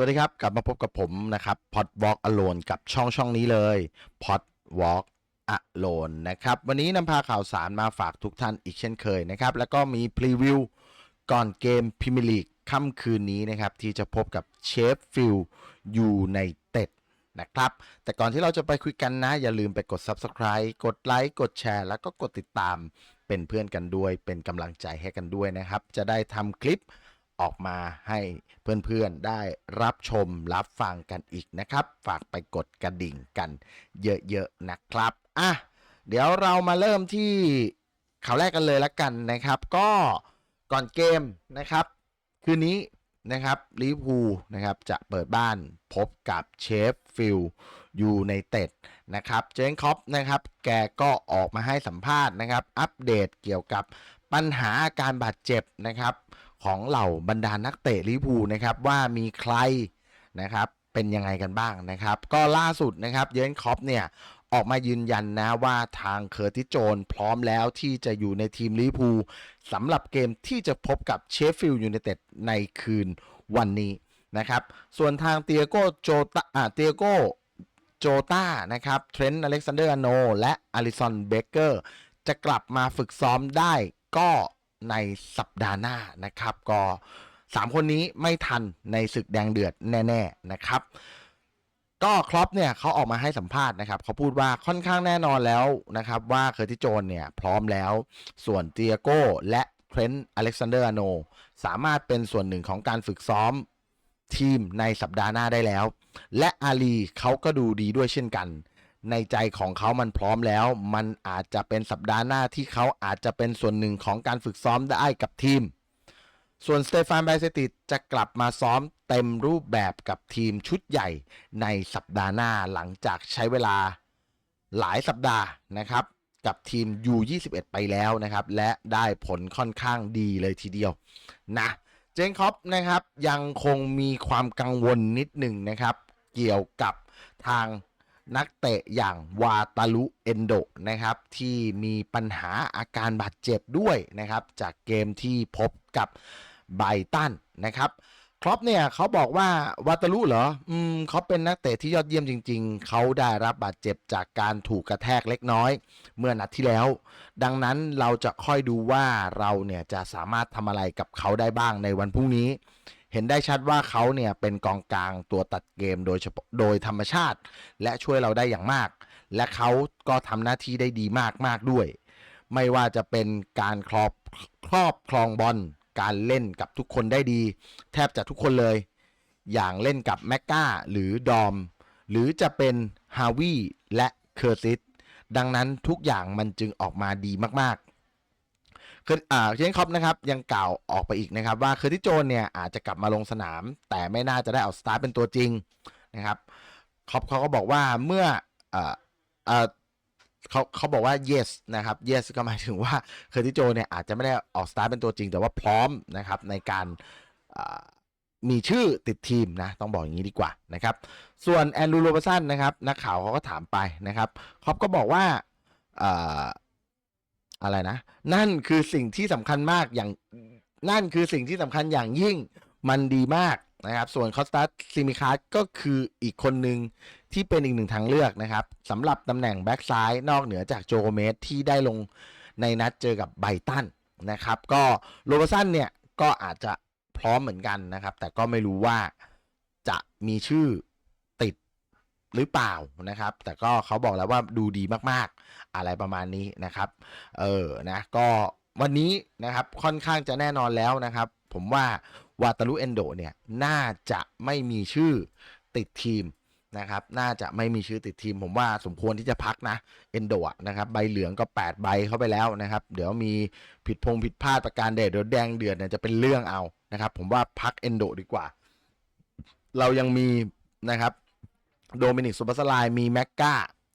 วัสดีครับ กลับมาพบกับผมนะครับพอดวอล์กอโลนกับช่องช่องนี้เลยพอดวอล์กอโลนนะครับ วันนี้นำพาข่าวสารมาฝากทุกท่านอีกเช่นเคยนะครับ แล้วก็มีพรีวิวก่อนเกมพรีเมียร์ลีกค่ำคืนนี้นะครับ ที่จะพบกับเชฟฟิลยูไนเต็ดนะครับ แต่ก่อนที่เราจะไปคุยกันนะ อย่าลืมไปกด Subscribe กดไลค์กดแชร์แล้วก็กดติดตามเป็นเพื่อนกันด้วย เป็นกำลังใจให้กันด้วยนะครับ จะได้ทำคลิป ออกมาให้เพื่อนๆได้รับชมรับฟังกันอีกนะครับ ฝากไปกดกระดิ่งกันเยอะๆนะครับอะเดี๋ยวเรามาเริ่มที่ข่าวแรกกันเลยละกันนะครับ ก็ก่อนเกมนะครับ คืนนี้นะครับลิพูนะครับจะเปิดบ้านพบกับเชฟฟิลด์ยูไนเต็ดนะครับเจนคอปนะครับแกก็ออกมาให้สัมภาษณ์นะครับ อัปเดตเกี่ยวกับปัญหาอาการบาดเจ็บนะครับ ของเหล่าบรรดานักเตะลิพูนะครับว่ามีใครนะครับเป็นยังไงกันบ้างนะครับ ก็ล่าสุดนะครับเยนคอปเนี่ยออกมายืนยันนะว่าทางเคอร์ติโจนพร้อมแล้วที่จะอยู่ในทีมลิพูสำหรับเกมที่จะพบกับเชฟฟิลด์ยูไนเต็ดในคืนวันนี้นะครับ ส่วนทางเตียโกโจตาอ่าเตียโกโจตานะครับเทรนต์อเล็กซานเดอร์อโน และอลิสันเบเกอร์จะกลับมาฝึกซ้อมได้ก็ ในสัปดาห์หน้านะครับ ก็3คนนี้ไม่ทันในศึกแดงเดือดแน่ ๆนะครับ ก็ครอปเนี่ยเขาออกมาให้สัมภาษณ์นะครับเขาพูดว่าค่อนข้างแน่นอนแล้วนะครับ ว่าเคอร์ติโจนเนี่ยพร้อมแล้วส่วนเตียโก้และเทรนต์อเล็กซานเดอร์อโนสามารถเป็นส่วนหนึ่งของการฝึกซ้อมทีมในสัปดาห์หน้าได้แล้ว และอาลีเขาก็ดูดีด้วยเช่นกัน ในใจของเขามันพร้อมแล้ว มันอาจจะเป็นสัปดาห์หน้าที่เขาอาจจะเป็นส่วนหนึ่งของการฝึกซ้อมได้กับทีม ส่วนสเตฟานไบเซติจะกลับมาซ้อมเต็มรูปแบบกับทีมชุดใหญ่ในสัปดาห์หน้าหลังจากใช้เวลาหลายสัปดาห์นะครับ กับทีม U21 ไปแล้วนะครับ และได้ผลค่อนข้างดีเลยทีเดียวนะเจนคอปนะครับยังคงมีความกังวลนิดหนึ่งนะครับ เกี่ยวกับทาง นักเตะอย่างวาตาลุเอนโดนะครับที่มีปัญหาอาการบาดเจ็บด้วยนะครับ จากเกมที่พบกับไบตันนะครับครอปเนี่ยเขาบอกว่าวาตาลุเหรอ อืมเขาเป็นนักเตะที่ยอดเยี่ยมจริง ๆ เขาได้รับบาดเจ็บจากการถูกกระแทกเล็กน้อย เมื่อนัดที่แล้ว ดังนั้นเราจะค่อยดูว่าเราเนี่ยจะสามารถทำอะไรกับเขาได้บ้างในวันพรุ่งนี้ เห็นได้ชัดว่าเขาเนี่ยเป็นกองกลางตัวตัดเกมโดยเฉพาะโดยธรรมชาติ และช่วยเราได้อย่างมาก และเขาก็ทำหน้าที่ได้ดีมากมากด้วย ไม่ว่าจะเป็นการครอบครอบครองบอลการเล่นกับทุกคนได้ดี แทบจะทุกคนเลย อย่างเล่นกับแมกกาหรือดอม หรือจะเป็นฮาวิและเคอร์ซิสดังนั้นทุกอย่างมันจึงออกมาดีมาก คืออ่าเชนคอปนะครับยังกล่าวออกไปอีกนะครับ ว่าเคอร์ติโจนเนี่ยอาจจะกลับมาลงสนาม แต่ไม่น่าจะได้เอาสตาร์ทเป็นตัวจริงนะครับคอปเขาก็บอกว่าเมื่ออ่าอ่าเขาเขาบอกว่า yes นะครับ yes ก็หมายถึงว่าเคอร์ติโจนเนี่ยอาจจะไม่ได้ออกสตาร์ทเป็นตัวจริง แต่ว่าพร้อมนะครับในการอ่ามีชื่อติดทีมนะ ต้องบอกอย่างนี้ดีกว่านะครับ ส่วนแอนดูโรบสันนะครับ นักข่าวเขาก็ถามไปนะครับคอปก็บอกว่า อะไรนะ นั่นคือสิ่งที่สำคัญมากอย่างนั่นคือสิ่งที่สำคัญอย่างยิ่งมันดีมากนะครับ ส่วนคอสตัสซิมิคาสก็คืออีกคนหนึ่งที่เป็นอีกหนึ่งทางเลือกนะครับสำหรับตำแหน่งแบ็กซ้ายนอกเหนือจากโจโกเมสที่ได้ลงในนัดเจอกับไบตันนะครับ ก็โรบสันเนี่ยก็อาจจะพร้อมเหมือนกันนะครับ แต่ก็ไม่รู้ว่าจะมีชื่อ หรือเปล่านะครับ แต่ก็เขาบอกแล้วว่าดูดีมากๆ อะไรประมาณนี้นะครับ เออนะก็วันนี้นะครับค่อนข้างจะแน่นอนแล้วนะครับ ผมว่าวาตาลุเอนโดเนี่ยน่าจะไม่มีชื่อติดทีมนะครับ น่าจะไม่มีชื่อติดทีม ผมว่าสมควรที่จะพักนะเอนโดะนะครับ ใบเหลืองก็ 8 ใบเข้าไปแล้วนะครับ เดี๋ยวมีผิดพงผิดพลาดประการใดเดี๋ยวแดงเดือดเนี่ยจะเป็นเรื่องเอานะครับ ผมว่าพักเอนโดดีกว่า เรายังมีนะครับ โดมินิกสุปสลายมีแม็กกา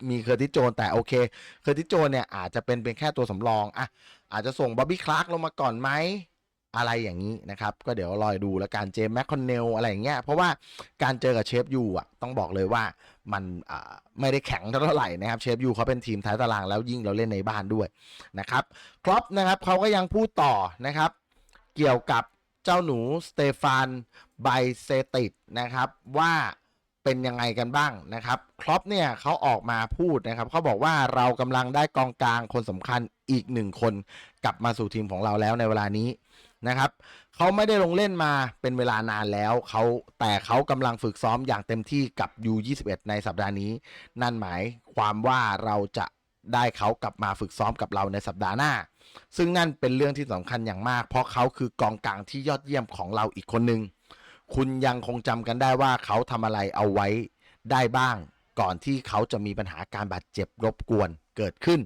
มีเคอร์ติโจนแต่โอเค เคอร์ติโจนเนี่ยอาจจะเป็นเป็นแค่ตัวสำรองอะอาจจะส่งบ๊อบบี้คลาร์กลงมาก่อนไหมอะไรอย่างนี้นะครับ ก็เดี๋ยวรอยดูแล้วการเจมแมคคอนเนลอะไรอย่างเงี้ยเพราะว่าการเจอกับเชฟยูอะต้องบอกเลยว่ามันไม่ได้แข็งเท่าไหร่นะครับเชฟยูเขาเป็นทีมท้ายตารางแล้วยิ่งเราเล่นในบ้านด้วยนะครับครอปนะครับเขาก็ยังพูดต่อนะครับ เกี่ยวกับเจ้าหนูสเตฟานไบเซติดนะครับว่า เป็นยังไงกันบ้างนะครับครอปเนี่ยเขาออกมาพูดนะครับเขาบอกว่าเรากำลังได้กองกลางคนสำคัญอีกหนึ่งคน กลับมาสู่ทีมของเราแล้วในเวลานี้นะครับเขาไม่ได้ลงเล่นมาเป็นเวลานานแล้วเขาแต่เขากำลังฝึกซ้อมอย่างเต็มที่กับ U21 ในสัปดาห์นี้ นั่นหมายความว่าเราจะได้เขากลับมาฝึกซ้อมกับเราในสัปดาห์หน้า ซึ่งนั่นเป็นเรื่องที่สำคัญอย่างมาก เพราะเขาคือกองกลางที่ยอดเยี่ยมของเราอีกคนหนึ่ง คุณยังคงจำกันได้ว่าเขาทำอะไรเอาไว้ได้บ้าง ก่อนที่เขาจะมีปัญหาการบาดเจ็บรบกวนเกิดขึ้น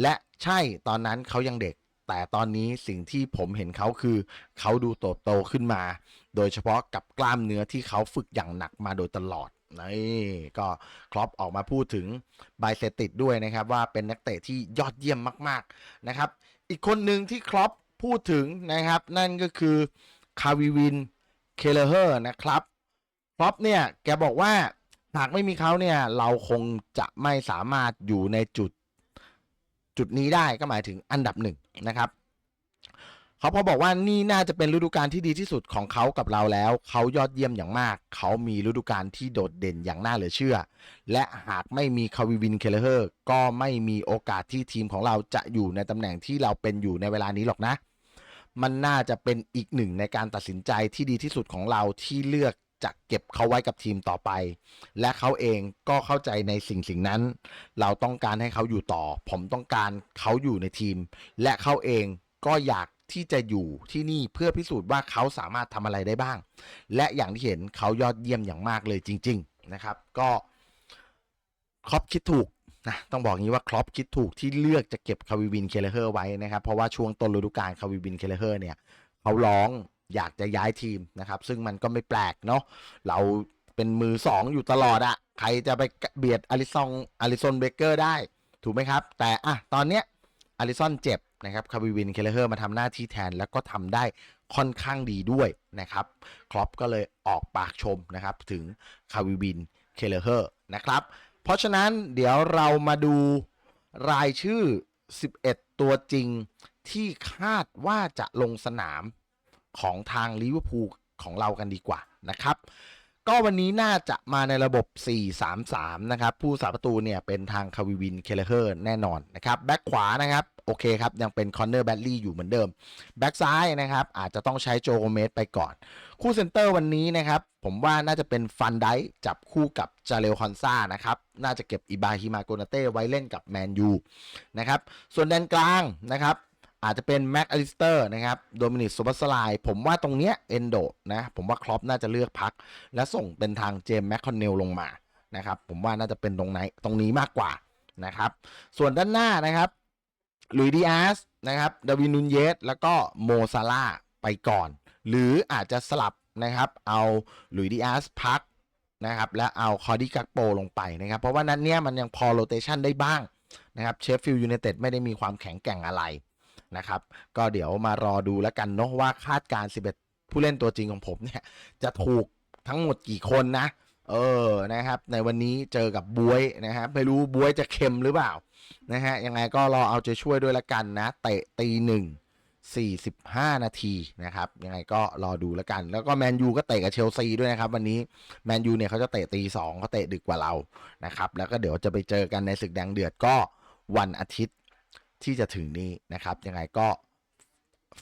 และใช่ตอนนั้นเขายังเด็ก แต่ตอนนี้สิ่งที่ผมเห็นเขาคือ เขาดูโตโตขึ้นมา โดยเฉพาะกับกล้ามเนื้อที่เขาฝึกอย่างหนักมาโดยตลอดนี่ก็ครอปออกมาพูดถึงไบเซติดด้วยนะครับ ว่าเป็นนักเตะที่ยอดเยี่ยมมาก ๆนะครับ อีกคนหนึ่งที่ครอปพูดถึงนะครับ นั่นก็คือคาวิวิน เคเลเฮอร์นะครับครอปเนี่ยแกบอกว่าหากไม่มีเขาเนี่ยเราคงจะไม่สามารถอยู่ในจุดจุดนี้ได้ก็หมายถึงอันดับหนึ่งนะครับเขาพอบอกว่านี่น่าจะเป็นฤดูกาลที่ดีที่สุดของเขากับเราแล้ว เขายอดเยี่ยมอย่างมาก เขามีฤดูกาลที่โดดเด่นอย่างน่าเหลือเชื่อ และหากไม่มีคาวิวินเคเลเฮอร์ ก็ไม่มีโอกาสที่ทีมของเราจะอยู่ในตำแหน่งที่เราเป็นอยู่ในเวลานี้หรอกนะ มันน่าจะเป็นอีกหนึ่งในการตัดสินใจที่ดีที่สุดของเราที่เลือกจะเก็บเขาไว้กับทีมต่อไป และเขาเองก็เข้าใจในสิ่งสิ่งนั้น เราต้องการให้เขาอยู่ต่อ ผมต้องการเขาอยู่ในทีม และเขาเองก็อยากที่จะอยู่ที่นี่เพื่อพิสูจน์ว่าเขาสามารถทำอะไรได้บ้าง และอย่างที่เห็นเขายอดเยี่ยมอย่างมากเลยจริง ๆ นะครับ ก็ครอปคิดถูก นะต้องบอกงี้ว่าครอปคิดถูกที่เลือกจะเก็บคาวิวินเคเลเฮอร์ไว้นะครับเพราะว่าช่วงต้นฤดูกาลคาวิวินเคเลเฮอร์เนี่ยเขาร้องอยากจะย้ายทีมนะครับ ซึ่งมันก็ไม่แปลกเนาะเราเป็นมือสองอยู่ตลอดอะใครจะไปเบียดอลิซองอลิซอนเบเกอร์ได้ ถูกไหมครับ แต่อะตอนเนี้ยอลิซอนเจ็บนะครับคาวิวินเคเลเฮอร์มาทำหน้าที่แทนแล้วก็ทำได้ค่อนข้างดีด้วยนะครับครอปก็เลยออกปากชมนะครับถึงคาวิวินเคเลเฮอร์นะครับ เพราะฉะนั้นเดี๋ยวเรามาดูรายชื่อ 11 ตัวจริง ที่คาดว่าจะลงสนามของทางลิเวอร์พูลของเรากันดีกว่านะครับ ก็วันนี้น่าจะมาในระบบ 4-3-3 นะครับ ผู้สาประตูเนี่ยเป็นทางคาวิวินเคเลเฮอร์แน่นอนนะครับ แบ็คขวานะครับ อเคครับ ยังเป็นคอนเนอร์แบดลี่อยู่เหมือนเดิม แบ็คซ้ายนะครับ อาจจะต้องใช้โจโกเมสไปก่อน คู่เซนเตอร์วันนี้นะครับ ผมว่าน่าจะเป็นฟันไดจับคู่กับจาเลคอนซานะครับ น่าจะเก็บอิบาฮิมาโกนาเต้ไว้เล่นกับแมนยูนะครับ ส่วนแดนกลางนะครับอาจจะเป็นแม็กอลิสเตอร์นะครับ โดมินิกซูบัสไลผมว่าตรงเนี้ยเอนโดนะ ผมว่าครอปน่าจะเลือกพัก และส่งเป็นทางเจมส์แมคคอนเนลลงมานะครับ ผมว่าน่าจะเป็นตรงไหนตรงนี้มากกว่านะครับ ส่วนด้านหน้านะครับ ลุยดีอาสนะครับดาวินนูนเยสแล้วก็โมซาลาไปก่อน หรืออาจจะสลับนะครับ เอาลุยดีอาสพักนะครับ และเอาคอร์ดิกักโปลงไปนะครับ เพราะว่านั้นเนี้ยมันยังพอโรเตชันได้บ้างนะครับเชฟฟิลด์ยูไนเต็ดไม่ได้มีความแข็งแกร่งอะไรนะครับ ก็เดี๋ยวมารอดูแล้วกันเนาะว่าคาดการณ์11 ผู้เล่นตัวจริงของผมเนี่ย จะถูกทั้งหมดกี่คนนะ เออนะครับ ในวันนี้เจอกับบวยนะครับไม่รู้บวยจะเค็มหรือเปล่านะฮะยังไงก็รอเอาใจช่วยด้วยละกันนะ เตะตีหนึ่ง45นาทีนะครับ ยังไงก็รอดูแล้วกัน แล้วก็แมนยูก็เตะกับเชลซีด้วยนะครับ วันนี้แมนยูเนี่ยเขาจะเตะตีสองเขาเตะดึกกว่าเรานะครับ แล้วก็เดี๋ยวจะไปเจอกันในศึกแดงเดือดก็วันอาทิตย์ที่จะถึงนี้นะครับ ยังไงก็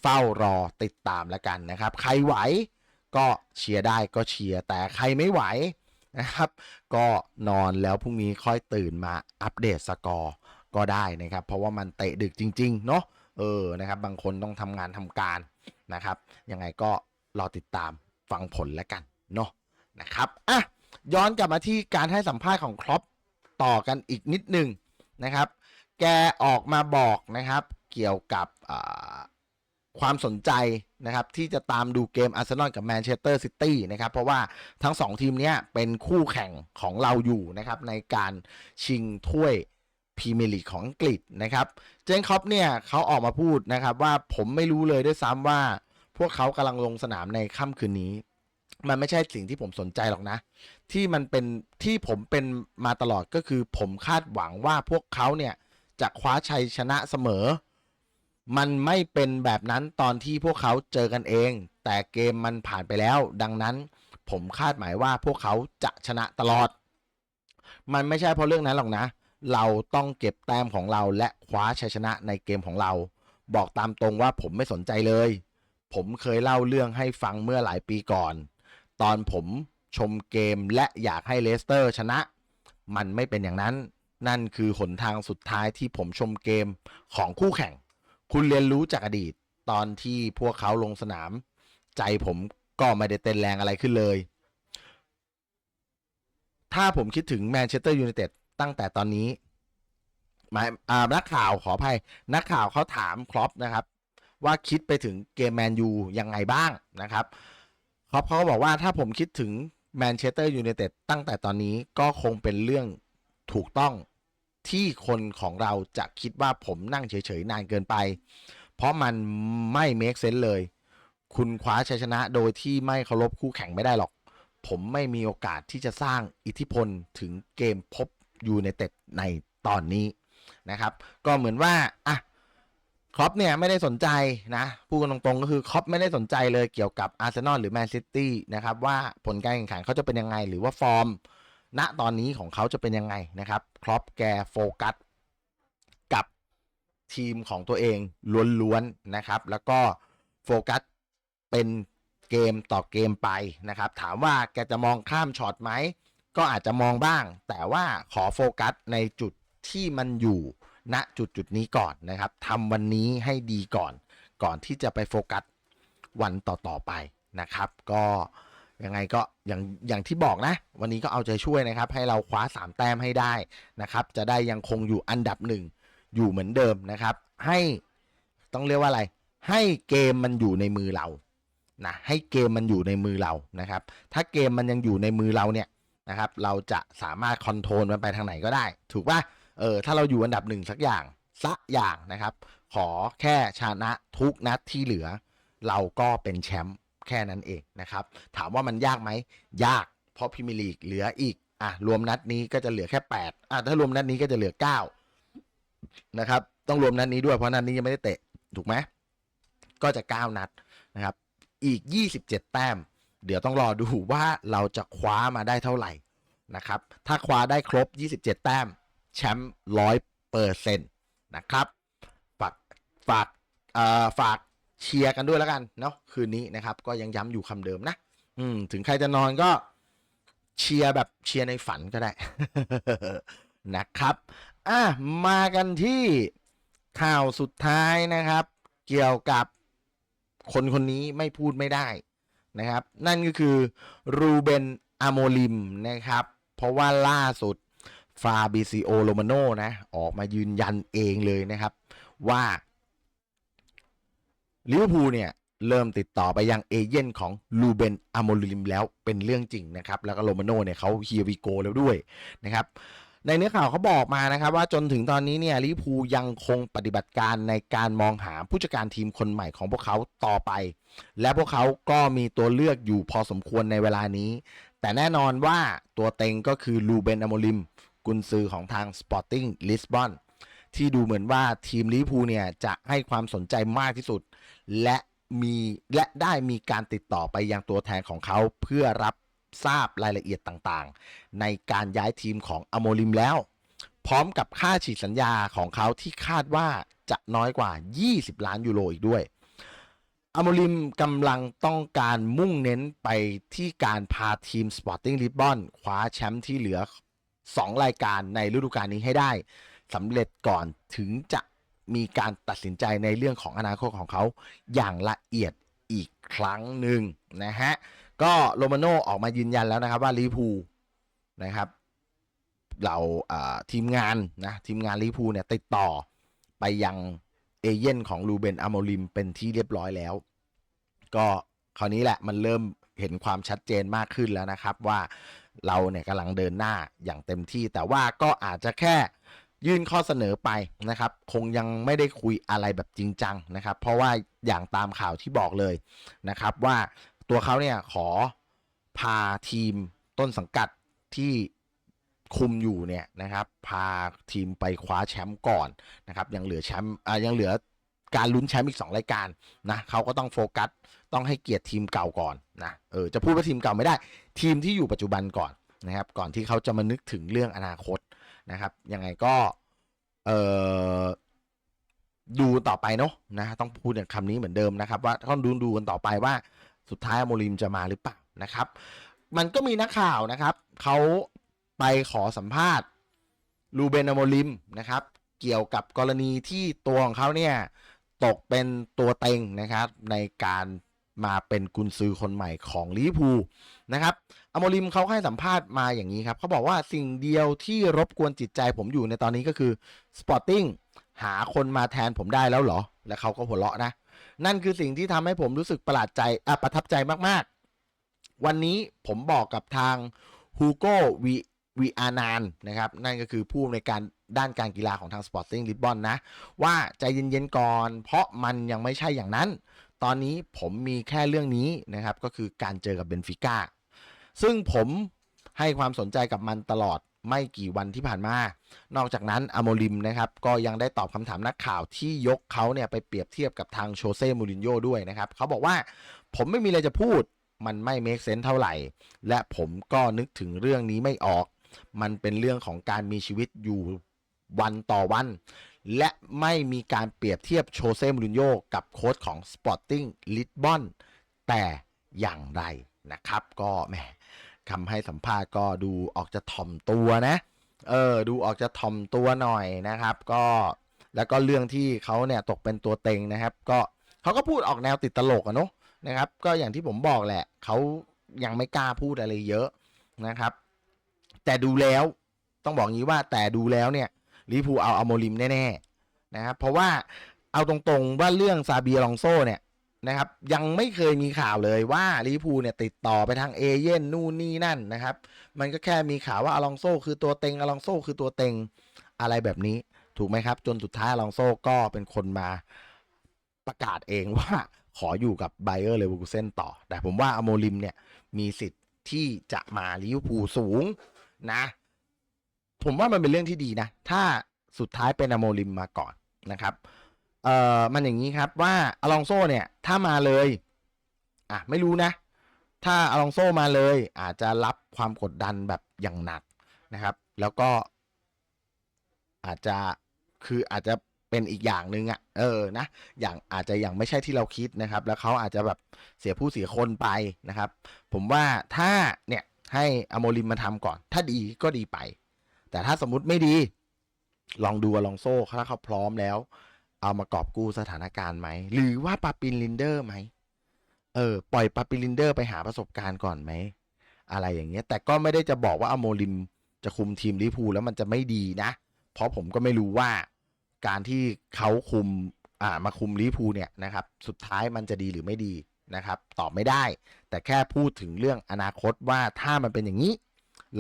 เฝ้ารอติดตามแล้วกันนะครับ ใครไหวก็เชียร์ได้ก็เชียร์แต่ใครไม่ไหว นะครับ ก็นอนแล้วพรุ่งนี้ค่อยตื่นมาอัปเดตสกอร์ก็ได้นะครับ เพราะว่ามันเตะดึกจริง ๆ เนาะเออนะครับ บางคนต้องทำงานทำการนะครับ ยังไงก็รอติดตามฟังผลแล้วกันเนาะนะครับอะย้อนกลับมาที่การให้สัมภาษณ์ของครอปต่อกันอีกนิดหนึ่งนะครับ แกออกมาบอกนะครับ เกี่ยวกับอ่า ความสนใจนะครับที่จะตามดูเกมอาร์เซนอลกับแมนเชสเตอร์ซิตี้นะครับเพราะว่าทั้ง 2 ทีมนี้เป็นคู่แข่งของเราอยู่นะครับในการชิงถ้วยพรีเมียร์ลีกของอังกฤษนะครับเจนคอปเนี่ยเขาออกมาพูดนะครับว่าผมไม่รู้เลยด้วยซ้ำว่า พวกเขากำลังลงสนามในค่ำคืนนี้ มันไม่ใช่สิ่งที่ผมสนใจหรอกนะ ที่มันเป็นที่ผมเป็นมาตลอดก็คือผมคาดหวังว่าพวกเขาเนี่ยจะคว้าชัยชนะเสมอ มันไม่เป็นแบบนั้นตอนที่พวกเขาเจอกันเอง แต่เกมมันผ่านไปแล้ว ดังนั้นผมคาดหมายว่าพวกเขาจะชนะตลอด มันไม่ใช่เพราะเรื่องนั้นหรอกนะ เราต้องเก็บแต้มของเราและคว้าชัยชนะในเกมของเรา บอกตามตรงว่าผมไม่สนใจเลย ผมเคยเล่าเรื่องให้ฟังเมื่อหลายปีก่อน ตอนผมชมเกมและอยากให้เลสเตอร์ชนะ มันไม่เป็นอย่างนั้น นั่นคือหนทางสุดท้ายที่ผมชมเกมของคู่แข่ง คุณเรียนรู้จากอดีต ตอนที่พวกเขาลงสนาม ใจผมก็ไม่ได้เต้นแรงอะไรขึ้นเลย ถ้าผมคิดถึงแมนเชสเตอร์ยูไนเต็ดตั้งแต่ตอนนี้หมายนักข่าวขออภัย นักข่าวเขาถามครอปนะครับ ว่าคิดไปถึงเกมแมนยูยังไงบ้างนะครับครอปเขาบอกว่าถ้าผมคิดถึงแมนเชสเตอร์ยูไนเต็ดตั้งแต่ตอนนี้ก็คงเป็นเรื่องถูกต้อง ที่คนของเราจะคิดว่าผมนั่งเฉยๆนานเกินไป เพราะมันไม่เมคเซน s เลย คุณคว้าชัยชนะโดยที่ไม่เคารพคู่แข่งไม่ได้หรอก ผมไม่มีโอกาสที่จะสร้างอิทธิพลถึงเกมพบยูไนเต็ดในตอนนี้นะครับ ก็เหมือนว่าอะครอปเนี่ยไม่ได้สนใจนะพูดกันตรงๆก็คือครอปไม่ได้สนใจเลยเกี่ยวกับอาร์เซนอลหรือแมนซิตี้นะครับว่าผลการแข่งขันเขาจะเป็นยังไงหรือว่าฟอร์ม ณตอนนี้ของเขาจะเป็นยังไงนะครับครอปแกโฟกัสกับทีมของตัวเองล้วนๆนะครับ แล้วก็โฟกัสเป็นเกมต่อเกมไปนะครับ ถามว่าแกจะมองข้ามช็อตไหม ก็อาจจะมองบ้าง แต่ว่าขอโฟกัสในจุดที่มันอยู่ณจุดจุดนี้ก่อนนะครับทำวันนี้ให้ดีก่อน ก่อนที่จะไปโฟกัสวันต่อๆไปนะครับ ก็ ยังไงก็อย่างอย่างที่บอกนะ วันนี้ก็เอาใจช่วยนะครับ ให้เราคว้า 3 แต้มให้ได้นะครับ จะได้ยังคงอยู่อันดับหนึ่งอยู่เหมือนเดิมนะครับ ให้ต้องเรียกว่าอะไร ให้เกมมันอยู่ในมือเรานะให้เกมมันอยู่ในมือเรานะครับ ถ้าเกมมันยังอยู่ในมือเราเนี่ยนะครับ เราจะสามารถคอนโทรลมันไปทางไหนก็ได้ ถูกป่ะเออถ้าเราอยู่อันดับหนึ่งสักอย่างสักอย่างนะครับ ขอแค่ชนะทุกนัดที่เหลือ เราก็เป็นแชมป์ แค่นั้นเองนะครับ ถามว่ามันยากไหม ยาก เพราะพรีเมียร์ลีกเหลืออีก อะ รวมนัดนี้ก็จะเหลือแค่ 8 อะ ถ้ารวมนัดนี้ก็จะเหลือ 9 นะครับ ต้องรวมนัดนี้ด้วย เพราะนัดนี้ยังไม่ได้เตะ ถูกไหม ก็จะ 9 นัดนะครับ อีก 27 แต้ม เดี๋ยวต้องรอดูว่าเราจะคว้ามาได้เท่าไหร่นะครับ ถ้าคว้าได้ครบ 27 แต้ม แชมป์ร้อยเปอร์เซ็นต์นะครับ ฝาก ฝากเอ่อฝาก เชียร์กันด้วยแล้วกันเนาะคืนนี้นะครับ ก็ยังย้ำอยู่คำเดิมนะ อืม ถึงใครจะนอนก็เชียร์แบบเชียร์ในฝันก็ได้นะครับ อะ มากันที่ข่าวสุดท้ายนะครับ เกี่ยวกับคนคนนี้ไม่พูดไม่ได้นะครับ นั่นก็คือรูเบนอโมลิมนะครับ เพราะว่าล่าสุดฟาบิซิโอโรมาโนนะ ออกมายืนยันเองเลยนะครับ ว่า ลิเวอร์พูลเนี่ยเริ่มติดต่อไปยังเอเย่นของลูเบนอโมลิมแล้วเป็นเรื่องจริงนะครับ แล้วก็โรมาโน่เนี่ยเขาเฮียวิโกแล้วด้วยนะครับในเนื้อข่าวเขาบอกมานะครับว่าจนถึงตอนนี้เนี่ยลิพูยังคงปฏิบัติการในการมองหาผู้จัดการทีมคนใหม่ของพวกเขาต่อไป และพวกเขาก็มีตัวเลือกอยู่พอสมควรในเวลานี้ แต่แน่นอนว่าตัวเต็งก็คือลูเบนอโมลิม กุนซือของทาง Sporting Lisbon ที่ดูเหมือนว่าทีมลิพูเนี่ยจะให้ความสนใจมากที่สุด และมีและได้มีการติดต่อไปยังตัวแทนของเขาเพื่อรับทราบรายละเอียดต่างๆ ในการย้ายทีมของอโมลิมแล้ว พร้อมกับค่าฉีดสัญญาของเขาที่คาดว่าจะน้อยกว่า 20 ล้านยูโรอีกด้วย อโมลิมกำลังต้องการมุ่งเน้นไปที่การพาทีม Sporting Lisbon คว้าแชมป์ที่เหลือ 2 รายการในฤดูกาลนี้ให้ได้สำเร็จก่อนถึงจะ มีการตัดสินใจในเรื่องของอนาคตของเขาอย่างละเอียดอีกครั้งหนึ่งนะฮะ ก็โรมาโนออกมายืนยันแล้วนะครับว่าลิพูนะครับเราทีมงานนะทีมงานลิพูเนี่ยติดต่อไปยังเอเย่นของลูเบนอโมลิมเป็นที่เรียบร้อยแล้ว ก็คราวนี้แหละมันเริ่มเห็นความชัดเจนมากขึ้นแล้วนะครับว่าเราเนี่ยกำลังเดินหน้าอย่างเต็มที่แต่ว่าก็อาจจะแค่ ยื่นข้อเสนอไปนะครับ คงยังไม่ได้คุยอะไรแบบจริงจังนะครับ เพราะว่าอย่างตามข่าวที่บอกเลยนะครับ ว่าตัวเขาเนี่ยขอพาทีมต้นสังกัดที่คุมอยู่เนี่ยนะครับ พาทีมไปคว้าแชมป์ก่อนนะครับ ยังเหลือแชมป์อ่ายังเหลือการลุ้นแชมป์อีก 2 รายการนะเขาก็ต้องโฟกัสต้องให้เกียรติทีมเก่าก่อนนะเออจะพูดว่าทีมเก่าไม่ได้ ทีมที่อยู่ปัจจุบันก่อนนะครับ ก่อนที่เขาจะมานึกถึงเรื่องอนาคต นะครับยังไงก็เออดูต่อไปเนาะนะต้องพูดอย่างคำนี้เหมือนเดิมนะครับ ว่าต้องดูดูกันต่อไปว่าสุดท้ายอโมริมจะมาหรือเปล่านะครับ มันก็มีนักข่าวนะครับเขาไปขอสัมภาษณ์ลูเบนอโมลิมนะครับ เกี่ยวกับกรณีที่ตัวของเขาเนี่ยตกเป็นตัวเต็งนะครับในการมาเป็นกุนซือคนใหม่ของลิเวอร์พูล นะครับอโมลิมเขาให้สัมภาษณ์มาอย่างนี้ครับเขาบอกว่าสิ่งเดียวที่รบกวนจิตใจผมอยู่ในตอนนี้ก็คือสปอร์ติ้งหาคนมาแทนผมได้แล้วเหรอ และเขาก็หัวเราะนะ นั่นคือสิ่งที่ทำให้ผมรู้สึกประหลาดใจอะประทับใจมากๆ วันนี้ผมบอกกับทางฮูโกวีวีอานานนะครับ นั่นก็คือผู้ในการด้านการกีฬาของทาง Sporting Lisbon นะ ว่าใจเย็นๆก่อน เพราะมันยังไม่ใช่อย่างนั้น ตอนนี้ผมมีแค่เรื่องนี้นะครับ ก็คือการเจอกับเบนฟิก้า ซึ่งผมให้ความสนใจกับมันตลอดไม่กี่วันที่ผ่านมา นอกจากนั้นอโมลิมนะครับก็ยังได้ตอบคำถามนักข่าวที่ยกเขาเนี่ยไปเปรียบเทียบกับทางโชเซ่มูรินโญ่ด้วยนะครับเขาบอกว่าผมไม่มีอะไรจะพูด มันไม่เมคเซน s ์เท่าไหร่ และผมก็นึกถึงเรื่องนี้ไม่ออก มันเป็นเรื่องของการมีชีวิตอยู่วันต่อวัน และไม่มีการเปรียบเทียบโชเซ่มูรินโญ่กับโค้ชของ Sporting Lisbon แต่อย่างไรนะครับ ก็แหม คำให้สัมภาษณ์ก็ดูออกจะถ่อมตัวนะ เออ ดูออกจะถ่อมตัวหน่อยนะครับ ก็แล้วก็เรื่องที่เขาเนี่ยตกเป็นตัวเต็งนะครับ ก็เขาก็พูดออกแนวติดตลกอะเนาะนะครับ ก็อย่างที่ผมบอกแหละเขายังไม่กล้าพูดอะไรเยอะนะครับ แต่ดูแล้วต้องบอกงี้ว่าแต่ดูแล้วเนี่ยลิพูเอาอโมลิมแน่ๆนะครับเพราะว่าเอาตรงๆว่าเรื่องซาเบียลองโซเนี่ย นะครับ ยังไม่เคยมีข่าวเลยว่าลิพูเนี่ยติดต่อไปทางเอเย่นนู่นนี่นั่นนะครับ มันก็แค่มีข่าวว่าอลองโซคือตัวเต็งอลองโซคือตัวเต็งอะไรแบบนี้ถูกไหมครับ จนสุดท้ายอลองโซก็เป็นคนมาประกาศเองว่าขออยู่กับไบเออร์เลเวอร์คูเซนต่อ แต่ผมว่าอโมลิมเนี่ยมีสิทธิ์ที่จะมาลิวพูสูงนะ ผมว่ามันเป็นเรื่องที่ดีนะ ถ้าสุดท้ายเป็นอโมลิมมาก่อนนะครับ เอ่อมันอย่างนี้ครับว่าอลองโซเนี่ยถ้ามาเลยอะไม่รู้นะ ถ้าอลองโซมาเลย อาจจะรับความกดดันแบบอย่างหนักนะครับ แล้วก็ อาจจะคืออาจจะเป็นอีกอย่างหนึ่งอะ่ะเออนะอย่างอาจจะอย่างไม่ใช่ที่เราคิดนะครับ แล้วเขาอาจจะแบบเสียผู้เสียคนไปนะครับ ผมว่าถ้าเนี่ยให้อโมลิมมาทำก่อน ถ้าดีก็ดีไป แต่ถ้าสมมุติไม่ดี ลองดูอลองโซ่ถ้าเขาพร้อมแล้ว เอามากอบกู้สถานการณ์ไหม หรือว่าปาปินลินเดอร์ไหมเออปล่อยปาปินลินเดอร์ไปหาประสบการณ์ก่อนไหม อะไรอย่างเงี้ย แต่ก็ไม่ได้จะบอกว่าอโมลิมจะคุมทีมลิพูแล้วมันจะไม่ดีนะ เพราะผมก็ไม่รู้ว่าการที่เขาคุมอ่ามาคุมลิพูเนี่ยนะครับ สุดท้ายมันจะดีหรือไม่ดีนะครับ ตอบไม่ได้ แต่แค่พูดถึงเรื่องอนาคตว่าถ้ามันเป็นอย่างนี้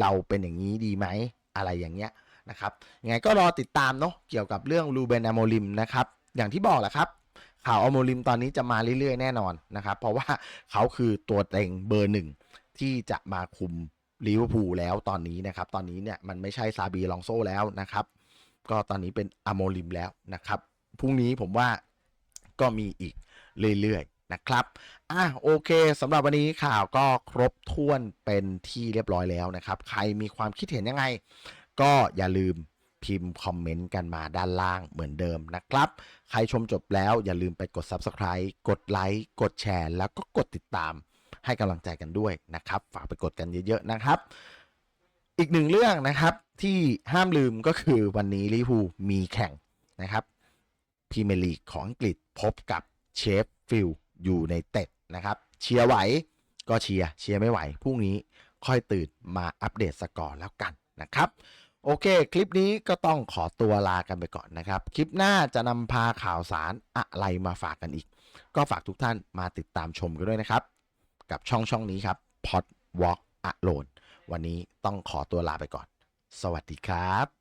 เราเป็นอย่างนี้ดีไหม อะไรอย่างเงี้ย นะครับยังไงก็รอติดตามเนาะเกี่ยวกับเรื่องลูเบนอโมลิมนะครับอย่างที่บอกแหละครับข่าวอโมลิมตอนนี้จะมาเรื่อยๆ แน่นอนนะครับ เพราะว่าเขาคือตัวเต็งเบอร์หนึ่งที่จะมาคุมลิเวอร์พูลแล้วตอนนี้นะครับ ตอนนี้เนี่ยมันไม่ใช่ซาบีลองโซแล้วนะครับ ก็ตอนนี้เป็นอโมลิมแล้วนะครับพรุ่งนี้ผมว่าก็มีอีกเรื่อยๆนะครับอะโอเคสำหรับวันนี้ข่าวก็ครบถ้วนเป็นที่เรียบร้อยแล้วนะครับ ใครมีความคิดเห็นยังไง ก็อย่าลืมพิมพ์คอมเมนต์กันมาด้านล่างเหมือนเดิมนะครับ ใครชมจบแล้วอย่าลืมไปกด Subscribe กดไลค์กดแชร์แล้วก็กดติดตามให้กำลังใจกันด้วยนะครับ ฝากไปกดกันเยอะๆนะครับ อีกหนึ่งเรื่องนะครับที่ห้ามลืมก็คือวันนี้ลิพูมีแข่งนะครับพรีเมียร์ลีกของอังกฤษพบกับเชฟฟิลด์อยู่ในเต็ดนะครับ เชียร์ไหวก็เชียร์เชียร์ไม่ไหวพรุ่งนี้ค่อยตื่นมาอัปเดตสกอร์แล้วกันนะครับ โอเค คลิปนี้ก็ต้องขอตัวลากันไปก่อนนะครับ คลิปหน้าจะนำพาข่าวสารอะไรมาฝากกันอีก ก็ฝากทุกท่านมาติดตามชมกันด้วยนะครับ กับช่องช่องนี้ครับ Pod Walk Alone วันนี้ต้องขอตัวลาไปก่อน สวัสดีครับ